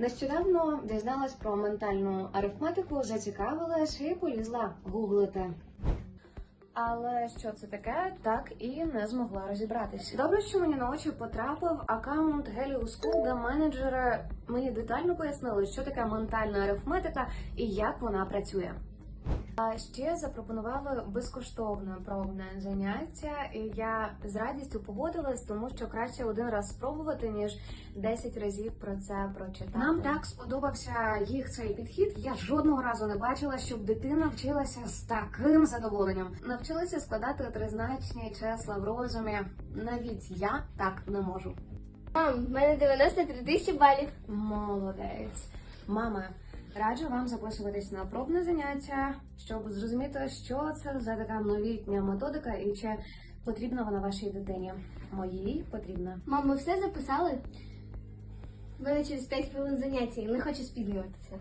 Нещодавно дізналась про ментальну арифметику, зацікавилась і полізла гуглити. Але що це таке, так і не змогла розібратися. Добре, що мені на очі потрапив аккаунт Helios School, де менеджери мені детально пояснили, що таке ментальна арифметика і як вона працює. А ще запропонували безкоштовне пробне заняття, і я з радістю погодилась, тому що краще один раз спробувати, ніж 10 разів про це прочитати. Нам так сподобався їх цей підхід. Я жодного разу не бачила, щоб дитина вчилася з таким задоволенням. Навчилася складати тризначні числа в розумі. Навіть я так не можу. Мам, в мене 93 тисячі балів. Молодець. Мама, раджу вам записуватись на пробне заняття, щоб зрозуміти, що це за така новітня методика і чи потрібна вона вашій дитині. Моїй потрібна. Мам, ми все записали? Мене через 5 хвилин заняття, і не хочу спізнюватися.